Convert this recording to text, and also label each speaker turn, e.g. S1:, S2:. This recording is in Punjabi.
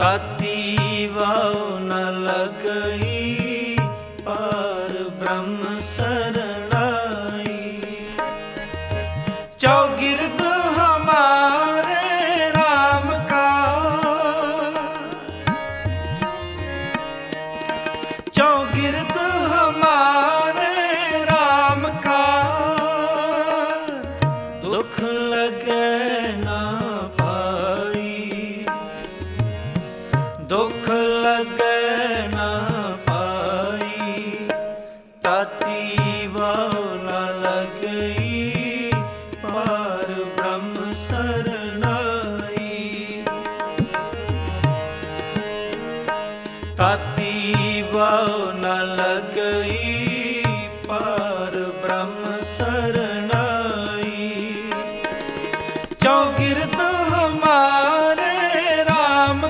S1: ਤਾਤੀ ਵਾਉ ਨ ਲਗਈ ਪਾਰ ਬ੍ਰਹਮ ਸਰਣਾਈ। ਚੌਗਿਰਦ ਹਮਾਰੇ RAM ਕਾ। ਚੌਗਿਰਦ ਹਮਾਰੇ RAM ਕਾ। ਦੁਖ ਦੁੱਖ ਲੱਗੈ ਨਾ ਪਾਈ, ਤਾਤੀ ਵਾਉ ਨਾ ਲਗਈ ਪਾਰ ਬ੍ਰਹਮ ਸਰਨਾਈ। ਤਾਤੀ ਵਾਉ ਨਾ ਲਗਈ ਪਾਰ ਬ੍ਰਹਮ ਸਰਨਾਈ। ਚੌ ਗਿਰਦ ਹਮਾਰ